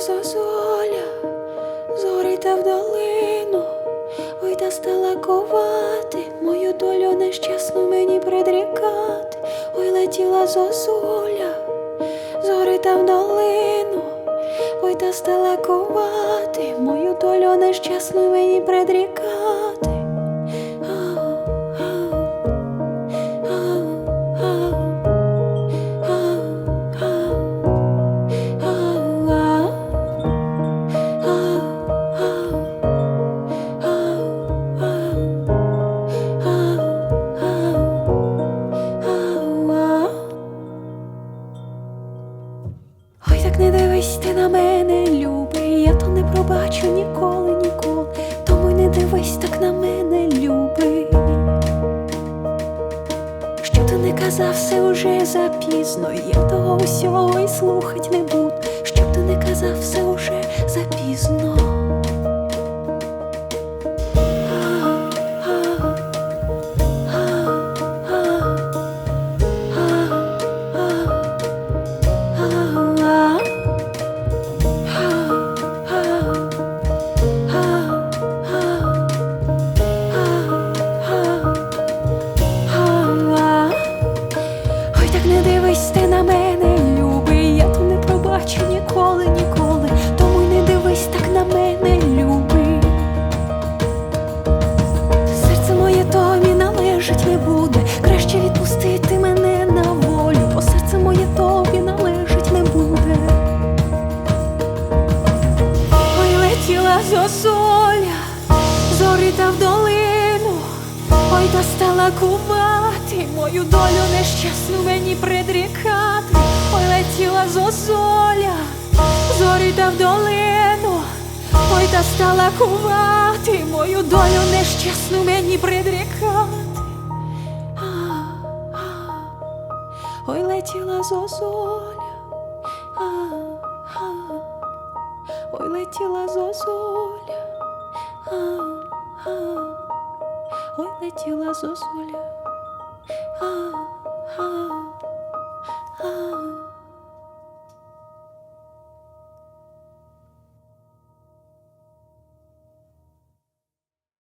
зозоля, та в долину, ой та стала ковати, мою долю нещасну мені предрікати, ой летіла зозуля, зорі та в долину, ой та стала ковати, мою долю нещасну мені предрікати. Не дивись ти на мене, любий, я то не пробачу ніколи, ніколи, тому й не дивись так на мене, любий. Що ти не казав, все уже запізно, я того усього і слухать не буду. Летіла зозоля, та в долину, ой, та стала кувати, мою долю нещасну мені предрікати, ой, летіла зозоля, зорі та в долину, ой, та стала кувати, мою долю нещасну мені предрікати. Ой, летіла зозоля ой летіла зозуля, а, ой летіла зозуля, а, а.